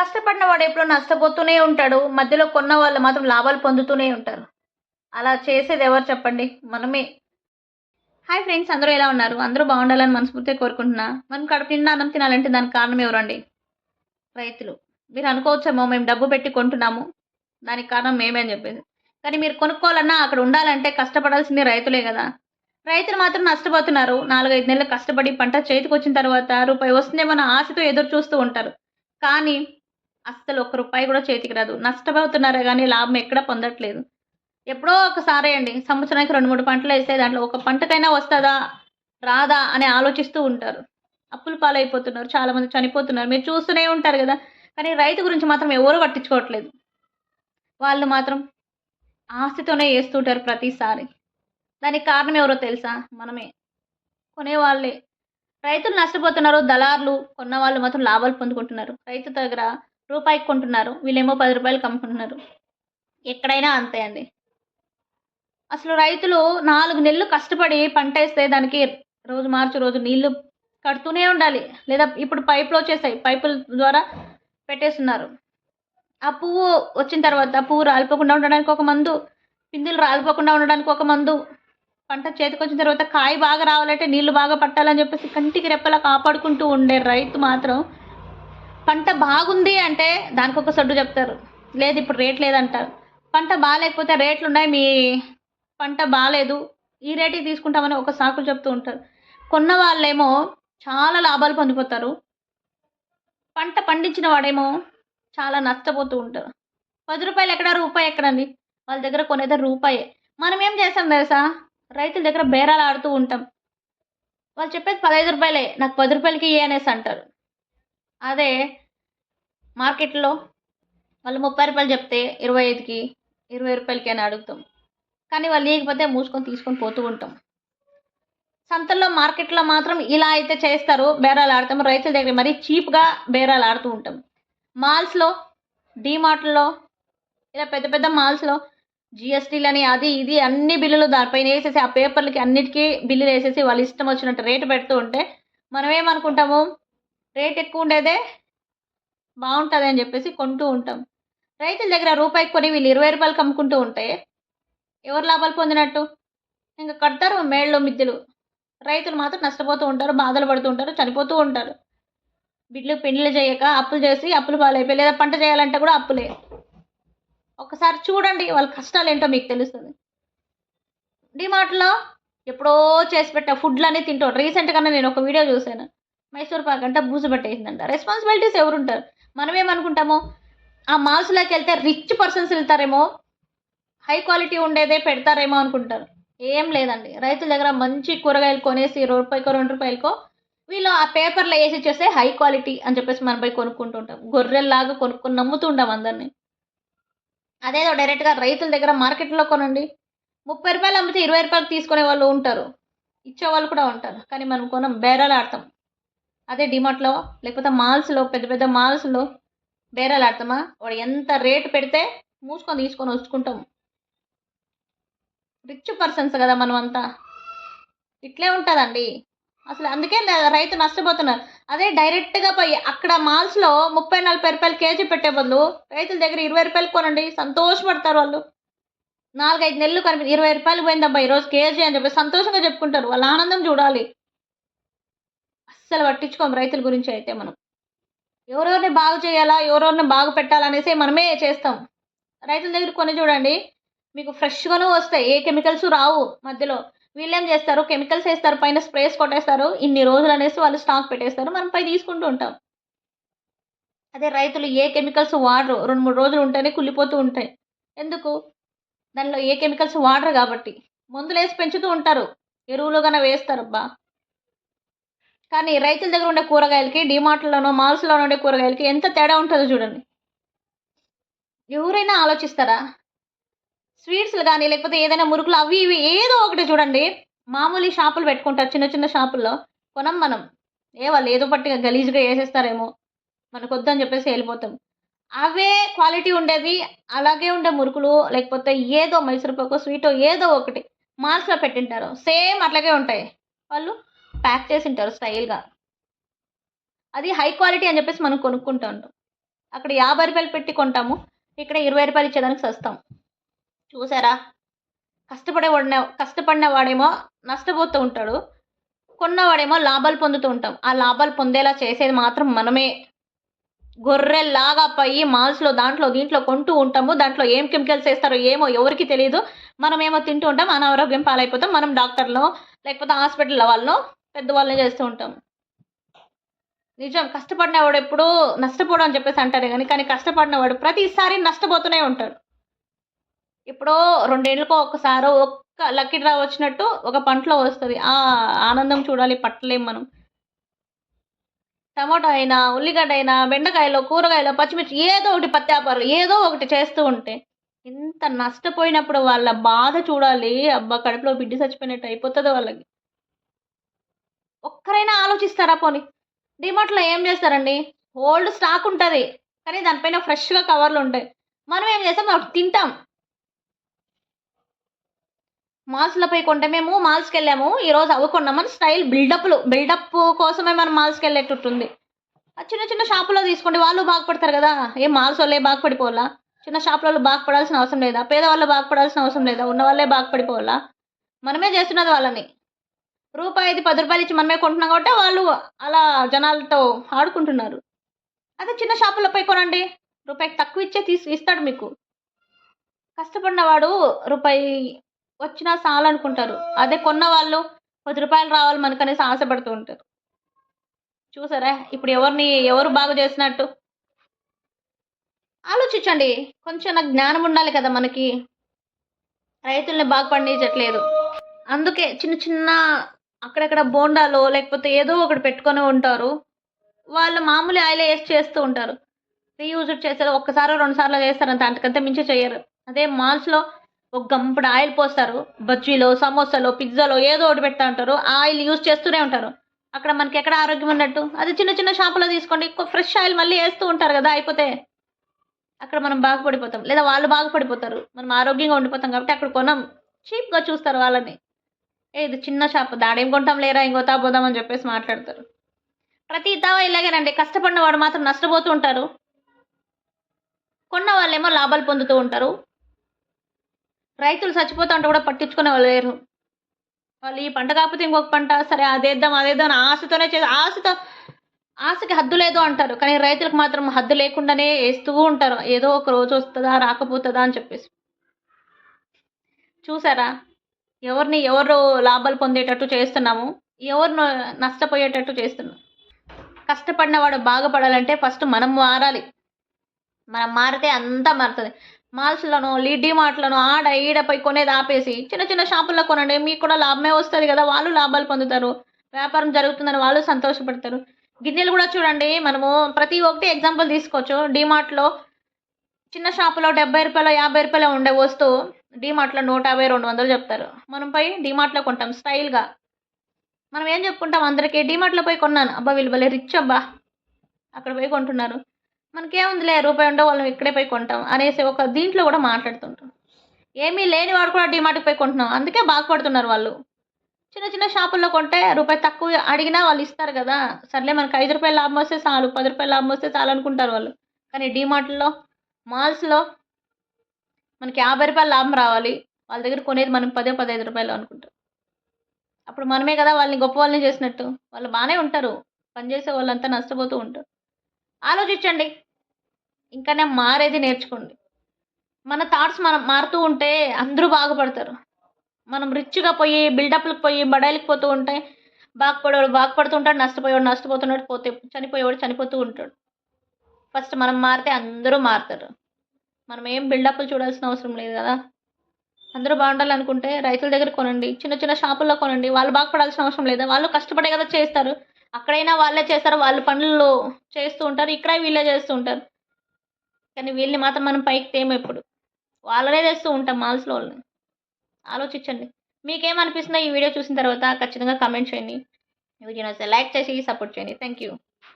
కష్టపడిన వాడు ఎప్పుడో నష్టపోతూనే ఉంటాడు. మధ్యలో కొన్న వాళ్ళు మాత్రం లాభాలు పొందుతూనే ఉంటారు. అలా చేసేది ఎవరు చెప్పండి? మనమే. హాయ్ ఫ్రెండ్స్ అందరూ ఎలా ఉన్నారు? అందరూ బాగుండాలని మనస్ఫూర్తిగా కోరుకుంటున్నా. మనం కడుపు నిండా అన్నం తినాలంటే దానికి కారణం ఎవరండి? రైతులు. మీరు అనుకోవచ్చేమో మేము డబ్బు పెట్టి కొంటున్నాము. దానికి కారణం మేమే అని చెప్పేసి. కానీ మీరు కొనుక్కోవాలన్నా అక్కడ ఉండాలంటే కష్టపడాల్సింది రైతులే కదా. రైతులు మాత్రం నష్టపోతున్నారు. నాలుగైదు నెలలు కష్టపడి పంట చేతికి వచ్చిన తర్వాత రూపాయి వస్తుందేమో ఆశతో ఎదురు చూస్తూ ఉంటారు. కానీ అస్సలు ఒక్క రూపాయి కూడా చేతికి రాదు. నష్టపోతున్నారే కానీ లాభం ఎక్కడ పొందట్లేదు. ఎప్పుడో ఒకసారి అండి సంవత్సరానికి రెండు మూడు పంటలు వేస్తే దాంట్లో ఒక పంటకైనా వస్తుందా రాదా అని ఆలోచిస్తూ ఉంటారు. అప్పులు పాలైపోతున్నారు చాలామంది చనిపోతున్నారు. మీరు చూస్తూనే ఉంటారు కదా కానీ రైతు గురించి మాత్రం ఎవరు పట్టించుకోవట్లేదు. వాళ్ళు మాత్రం ఆస్తితోనే వేస్తుంటారు ప్రతిసారి. దానికి కారణం ఎవరో తెలుసా? మనమే. కొనేవాళ్ళే. రైతులు నష్టపోతున్నారు దళారులు కొన్న వాళ్ళు మాత్రం లాభాలు పొందుకుంటున్నారు. రైతు దగ్గర రూపాయికి కొంటున్నారు. వీళ్ళేమో పది రూపాయలు అమ్ముకుంటున్నారు. ఎక్కడైనా అంతే అండి. అసలు రైతులు నాలుగు నెలలు కష్టపడి పంట వేస్తే దానికి రోజు మార్చి రోజు నీళ్ళు కడుతూనే ఉండాలి. లేదా ఇప్పుడు పైపులు వచ్చేసాయి. పైపుల ద్వారా పెట్టేస్తున్నారు. ఆ పువ్వు వచ్చిన తర్వాత పువ్వు రాలిపోకుండా ఉండడానికి ఒక మందు పిందులు రాలిపోకుండా ఉండడానికి ఒక మందు పంట చేతికి వచ్చిన తర్వాత కాయ బాగా రావాలంటే నీళ్ళు బాగా పట్టాలని చెప్పేసి కంటికి రెప్పలా కాపాడుకుంటూ ఉండే రైతు మాత్రం పంట బాగుంది అంటే దానికి ఒక సడ్డు చెప్తారు. లేదు ఇప్పుడు రేట్ లేదంటారు. పంట బాగాలేకపోతే రేట్లు ఉన్నాయి మీ పంట బాగాలేదు ఈ రేటుకి తీసుకుంటామని ఒక సాకులు చెప్తూ ఉంటారు. కొన్న వాళ్ళేమో చాలా లాభాలు పొందిపోతారు. పంట పండించిన వాడేమో చాలా నష్టపోతూ ఉంటారు. పది రూపాయలు ఎక్కడ రూపాయి ఎక్కడండి? వాళ్ళ దగ్గర కొనేది రూపాయే. మనం ఏం చేస్తాం తెలుసా? రైతుల దగ్గర బేరాలు ఆడుతూ ఉంటాం. వాళ్ళు చెప్పేది పదహైదు రూపాయలే నాకు పది రూపాయలకి ఇయ్యి అనేసి అంటారు. అదే మార్కెట్లో వాళ్ళు ముప్పై రూపాయలు చెప్తే ఇరవై ఐదుకి ఇరవై రూపాయలకి అని అడుగుతాం. కానీ వాళ్ళు లేకపోతే మూసుకొని తీసుకొని పోతూ ఉంటాం. సంతల్లో మార్కెట్లో మాత్రం ఇలా అయితే చేస్తారు బేరాలు ఆడతాం. రైతుల దగ్గర మరీ చీప్గా బేరాలు ఆడుతూ ఉంటాం. మాల్స్లో డీమార్ట్లో ఇలా పెద్ద పెద్ద మాల్స్లో జిఎస్టీలని అది ఇది అన్ని బిల్లులు దానిపైన వేసేసి ఆ పేపర్లకి అన్నిటికీ బిల్లులు వేసేసి వాళ్ళు ఇష్టం వచ్చినట్టు రేటు పెడుతూ ఉంటే మనం ఏమనుకుంటాము రేట్ ఎక్కువ ఉండేదే బాగుంటుంది అని చెప్పేసి కొంటూ ఉంటాం. రైతుల దగ్గర రూపాయికి కొని వీళ్ళు ఇరవై రూపాయలు అమ్ముకుంటూ ఉంటే ఎవరు లాభాలు పొందినట్టు? ఇంకా కడతారు మేళ్ళు మిద్దెలు. రైతులు మాత్రం నష్టపోతూ ఉంటారు బాధలు పడుతూ ఉంటారు చనిపోతూ ఉంటారు. బిడ్లు పెండ్లు చేయక అప్పులు చేసి అప్పులు పాలైపోయి లేదా పంట చేయాలంటే కూడా అప్పులే. ఒకసారి చూడండి వాళ్ళ కష్టాలు ఏంటో మీకు తెలుస్తుంది. డిమార్ట్లో ఎప్పుడో చేసి పెట్ట ఫుడ్లు తింటాం రీసెంట్గానే నేను ఒక వీడియో చూశాను. మైసూర్ పాక్ అంటే బూజు పట్టేసిందంట. రెస్పాన్సిబిలిటీస్ ఎవరు ఉంటారు మనం ఆ మాల్స్లోకి వెళ్తే రిచ్ పర్సన్స్ వెళ్తారేమో హై క్వాలిటీ ఉండేదే పెడతారేమో అనుకుంటారు. ఏం లేదండి. రైతుల దగ్గర మంచి కూరగాయలు కొనేసి రూపాయికో రెండు రూపాయలకో వీళ్ళు ఆ పేపర్లో వేసి చేస్తే హై క్వాలిటీ అని చెప్పేసి మనం పోయి కొనుక్కుంటూ ఉంటాం. గొర్రెల్లాగా కొనుక్కొని నమ్ముతూ ఉంటాం అందరినీ. అదేదో డైరెక్ట్గా రైతుల దగ్గర మార్కెట్లో కొనండి. ముప్పై రూపాయలు అమ్మితే ఇరవై రూపాయలు తీసుకునే వాళ్ళు ఉంటారు. ఇచ్చేవాళ్ళు కూడా ఉంటారు. కానీ మనం కొనం బేరాలు ఆడతాం. అదే డిమార్ట్లో లేకపోతే మాల్స్లో పెద్ద పెద్ద మాల్స్లో బేరాలు ఆడతామా? వాడు ఎంత రేటు పెడితే మూసుకొని తీసుకొని వచ్చుకుంటాం రిచ్ పర్సన్స్ కదా మనం అంతా ఇట్లే ఉంటుందండి. అసలు అందుకే రైతు నష్టపోతున్నారు. అదే డైరెక్ట్గా పోయి అక్కడ మాల్స్లో ముప్పై నలభై రూపాయలు కేజీ పెట్టే బదులు రైతుల దగ్గర ఇరవై రూపాయలు కొనండి సంతోషపడతారు వాళ్ళు. నాలుగైదు నెలలు కనిపి ఇరవై రూపాయలు పోయిందబ్బా ఈరోజు కేజీ అని చెప్పి సంతోషంగా చెప్పుకుంటారు. వాళ్ళ ఆనందం చూడాలి. అస్సలు పట్టించుకోం రైతుల గురించి అయితే మనం. ఎవరెవరిని బాగు చేయాలా ఎవరెవరిని బాగు పెట్టాలనేసి మనమే చేస్తాం. రైతుల దగ్గర కొని చూడండి మీకు ఫ్రెష్గానూ వస్తాయి ఏ కెమికల్స్ రావు మధ్యలో. వీళ్ళు ఏం చేస్తారు కెమికల్స్ వేస్తారు పైన స్ప్రేస్ కొట్టేస్తారు ఇన్ని రోజులు అనేసి వాళ్ళు స్టాక్ పెట్టేస్తారు మనం పై తీసుకుంటూ ఉంటాం. అదే రైతులు ఏ కెమికల్స్ వాడరు రెండు మూడు రోజులు ఉంటేనే కుళ్ళిపోతూ ఉంటాయి. ఎందుకు? దానిలో ఏ కెమికల్స్ వాడరు కాబట్టి. మందులు వేసి పెంచుతూ ఉంటారు. ఎరువులు కన్నా వేస్తారబ్బా కానీ రైతుల దగ్గర ఉండే కూరగాయలకి డిమార్ట్లోనో మాల్స్లో ఉండే కూరగాయలకి ఎంత తేడా ఉంటుందో చూడండి. ఎవరైనా ఆలోచిస్తారా? స్వీట్స్లు కానీ లేకపోతే ఏదైనా మురుకులు అవి ఇవి ఏదో ఒకటి చూడండి. మామూలు షాపులు పెట్టుకుంటారు చిన్న చిన్న షాపుల్లో. కొనం మనం. ఏ వాళ్ళు ఏదో పట్టిగా గలీజ్గా వేసేస్తారేమో. మనకు వద్దని చెప్పేసి వెళ్ళిపోతాం. అవే క్వాలిటీ ఉండేది. అలాగే ఉండే మురుకులు లేకపోతే ఏదో మైసూరుపాకు స్వీటో ఏదో ఒకటి మాల్స్లో పెట్టింటారు. సేమ్ అట్లాగే ఉంటాయి. వాళ్ళు ప్యాక్ చేసి ఉంటారు స్టైల్గా. అది హై క్వాలిటీ అని చెప్పేసి మనం కొనుక్కుంటూ ఉంటాం అక్కడ యాభై రూపాయలు పెట్టి కొంటాము ఇక్కడ ఇరవై రూపాయలు ఇచ్చేదానికి సస్తాం. చూసారా? కష్టపడే వాడిన కష్టపడిన వాడేమో నష్టపోతూ ఉంటాడు. కొన్నవాడేమో లాభాలు పొందుతూ ఉంటాం. ఆ లాభాలు పొందేలా చేసేది మాత్రం మనమే. గొర్రెల్లాగా పోయి మాల్స్లో దాంట్లో దీంట్లో కొంటూ ఉంటాము. దాంట్లో ఏం కెమికల్స్ వేస్తారో ఏమో ఎవరికి తెలియదు మనం ఏమో తింటూ ఉంటాం అనారోగ్యం పాలైపోతాం. మనం డాక్టర్లో లేకపోతే హాస్పిటల్ వాళ్ళను పెద్దవాళ్ళని చేస్తూ ఉంటాం. నిజం కష్టపడినవాడు ఎప్పుడూ నష్టపోవడం అని చెప్పేసి అంటారు కానీ కానీ కష్టపడినవాడు ప్రతిసారి నష్టపోతూనే ఉంటాడు. ఎప్పుడో రెండేళ్ళకో ఒకసారి ఒక్క లక్కీ డ్రా వచ్చినట్టు ఒక పంటలో వస్తుంది. ఆ ఆనందం చూడాలి పట్టలేం మనం. టమాటో అయినా ఉల్లిగడ్డ అయినా బెండకాయలో కూరగాయలు పచ్చిమిర్చి ఏదో ఒకటి పత్తి వ్యాపారం ఏదో ఒకటి చేస్తూ ఉంటే ఇంత నష్టపోయినప్పుడు వాళ్ళ బాధ చూడాలి. అబ్బా కడుపులో బిడ్డ చచ్చిపోయినట్టు అయిపోతుంది వాళ్ళకి. ఒక్కరైనా ఆలోచిస్తారా పోనీ? డిమార్ట్లో ఏం చేస్తారండి? ఓల్డ్ స్టాక్ ఉంటుంది కానీ దానిపైన ఫ్రెష్గా కవర్లు ఉంటాయి. మనం ఏం చేస్తాం? మనం తింటాం. మాల్స్లపై కొంటే మేము మాల్స్కి వెళ్ళాము. ఈరోజు అవి కొన్నామని స్టైల్ బిల్డప్లు బిల్డప్ కోసమే మనం మాల్స్కి వెళ్ళేటట్టుంది. ఆ చిన్న చిన్న షాపులో తీసుకోండి. వాళ్ళు బాగుపడతారు కదా. ఏ మాల్స్ వాళ్ళే బాగుపడిపోవాలా? చిన్న షాపులలో బాగుపడాల్సిన అవసరం లేదా? పేదవాళ్ళు బాగుపడాల్సిన అవసరం లేదా? ఉన్న వాళ్ళే బాగుపడిపోవాలా? మనమే చేస్తున్నది వాళ్ళని. రూపాయి ఐదు పది రూపాయలు ఇచ్చి మనమే కొంటున్నాం కాబట్టి వాళ్ళు అలా జనాలతో ఆడుకుంటున్నారు. అదే చిన్న షాపులో కొనండి. రూపాయికి తక్కువ ఇచ్చే తీసి ఇస్తాడు మీకు. కష్టపడినవాడు రూపాయి వచ్చినా చాలు అనుకుంటారు. అదే కొన్న వాళ్ళు పది రూపాయలు రావాలి మనకనేసి ఆశపడుతూ ఉంటారు. చూసారా? ఇప్పుడు ఎవరిని ఎవరు బాగు చేసినట్టు? ఆలోచించండి. కొంచెం నాకు జ్ఞానం ఉండాలి కదా మనకి. రైతుల్ని బాగా పండించట్లేదు. అందుకే చిన్న చిన్న అక్కడక్కడ బోండాలో లేకపోతే ఏదో ఒకటి పెట్టుకొని ఉంటారు. వాళ్ళు మామూలు ఆయిల్ వేసి చేస్తూ ఉంటారు. రీయూజ్ చేస్తారు ఒక్కసారి రెండు సార్లు చేస్తారు. అంత అంతకంటే మించి చేయరు. అదే మాల్స్లో ఒక గంపడు ఆయిల్ పోస్తారు. బజ్జీలో సమోసాలో పిజ్జాలో ఏదో ఒకటి పెడతా ఉంటారు. ఆ ఆయిల్ యూజ్ చేస్తూనే ఉంటారు. అక్కడ మనకి ఎక్కడ ఆరోగ్యం ఉన్నట్టు. అది చిన్న చిన్న షాపులో తీసుకోండి. ఫ్రెష్ ఆయిల్ మళ్ళీ వేస్తూ ఉంటారు కదా అయిపోతే అక్కడ మనం బాగుపడిపోతాం. లేదా వాళ్ళు బాగుపడిపోతారు. మనం ఆరోగ్యంగా ఉండిపోతాం కాబట్టి అక్కడ కొనం. చీప్గా చూస్తారు వాళ్ళని. ఇది చిన్న షాప్. దాడేం కొంటాం లేరా? ఇంకో తాపోదాం అని చెప్పేసి మాట్లాడతారు. ప్రతి ఇతావా ఇలాగేనండి కష్టపడిన వాడు మాత్రం నష్టపోతూ ఉంటారు. కొన్న వాళ్ళేమో లాభాలు పొందుతూ ఉంటారు. రైతులు చచ్చిపోతూ ఉంటే కూడా పట్టించుకునే వాళ్ళు లేరు. వాళ్ళు ఈ పంట కాకపోతే ఇంకొక పంట. సరే అదేద్దాం అదేద్దాం అని ఆశతోనే చేసి ఆశతో ఆశకి హద్దు లేదు అంటారు. కానీ రైతులకు మాత్రం హద్దు లేకుండానే వేస్తూ ఉంటారు. ఏదో ఒక రోజు వస్తుందా రాకపోతుందా అని చెప్పేసి. చూసారా? ఎవరిని ఎవరు లాభాలు పొందేటట్టు చేస్తున్నాము? ఎవరు నష్టపోయేటట్టు చేస్తున్నాం? కష్టపడిన వాడు బాగుపడాలంటే ఫస్ట్ మనం మారాలి. మనం మారితే అంతా మారుతుంది. మాల్స్లను లీడీ మార్ట్లను ఆడ ఈడ కొనేది ఆపేసి చిన్న చిన్న షాపుల్లో కొనండి. మీకు కూడా లాభమే వస్తుంది కదా. వాళ్ళు లాభాలు పొందుతారు. వ్యాపారం జరుగుతుందని వాళ్ళు సంతోషపడతారు. గిన్నెలు కూడా చూడండి. మనము ప్రతి ఒక్కటి ఎగ్జాంపుల్ తీసుకోవచ్చు. డిమార్ట్లో చిన్న షాపులో డెబ్బై రూపాయలు యాభై రూపాయలు ఉండే వస్తువు డీమార్ట్లో నూట యాభై రెండు వందలు చెప్తారు. మనం పోయి డీమార్ట్లో కొంటాం స్టైల్గా. మనం ఏం చెప్పుకుంటాం అందరికీ? డీమార్ట్లో పోయి కొన్నాను. అబ్బా వీళ్ళు భలే రిచ్ అబ్బా. అక్కడ పోయి కొంటున్నారు. మనకేముందిలే రూపాయి ఉండవు వాళ్ళం ఇక్కడే పోయి కొంటాం అనేసి ఒక దీంట్లో కూడా మాట్లాడుతుంటాం. ఏమీ లేని వాడు కూడా డిమార్ట్కి పోయి కొంటున్నాం. అందుకే బాగుపడుతున్నారు వాళ్ళు. చిన్న చిన్న షాపుల్లో కొంటే రూపాయి తక్కువ అడిగినా వాళ్ళు ఇస్తారు కదా. సర్లే మనకి ఐదు రూపాయలు లాభం వస్తే చాలు పది రూపాయలు లాభం వస్తే చాలు అనుకుంటారు వాళ్ళు. కానీ డిమార్ట్లో మాల్స్లో మనకి యాభై రూపాయలు లాభం రావాలి. వాళ్ళ దగ్గర కొనేది మనం పదే పదహైదు రూపాయలు అనుకుంటాం. అప్పుడు మనమే కదా వాళ్ళని గొప్ప వాళ్ళని చేసినట్టు. వాళ్ళు బాగానే ఉంటారు. పనిచేసే వాళ్ళంతా నష్టపోతూ ఉంటారు. ఆలోచించండి. ఇంకానే మారేది నేర్చుకోండి. మన థాట్స్ మనం మారుతూ ఉంటే అందరూ బాగుపడతారు. మనం రిచ్గా పోయి బిల్డప్లకు పోయి బడాయిలకు పోతూ ఉంటే బాగుపడేవాడు బాగుపడుతూ ఉంటాడు నష్టపోయేవాడు నష్టపోతున్నాడు పోతే చనిపోయేవాడు చనిపోతూ ఉంటాడు. ఫస్ట్ మనం మారితే అందరూ మారుతారు. మనం ఏం బిల్డప్లు చూడాల్సిన అవసరం లేదు కదా. అందరూ బాగుండాలనుకుంటే రైతుల దగ్గర కొనండి. చిన్న చిన్న షాపుల్లో కొనండి. వాళ్ళు బాగుపడాల్సిన అవసరం లేదా? వాళ్ళు కష్టపడే కదా చేస్తారు. అక్కడైనా వాళ్ళే చేస్తారు. వాళ్ళు పనులు చేస్తూ ఉంటారు. ఇక్కడ వీళ్ళే చేస్తూ ఉంటారు. కానీ వీళ్ళని మాత్రం మనం పైకి తేము ఎప్పుడు. వాళ్ళనే తెస్తూ ఉంటాం మాల్స్లో వాళ్ళని. ఆలోచించండి. మీకేమనిపిస్తుందో ఈ వీడియో చూసిన తర్వాత ఖచ్చితంగా కమెంట్ చేయండి. వీడియో లైక్ చేసి సపోర్ట్ చేయండి. Thank you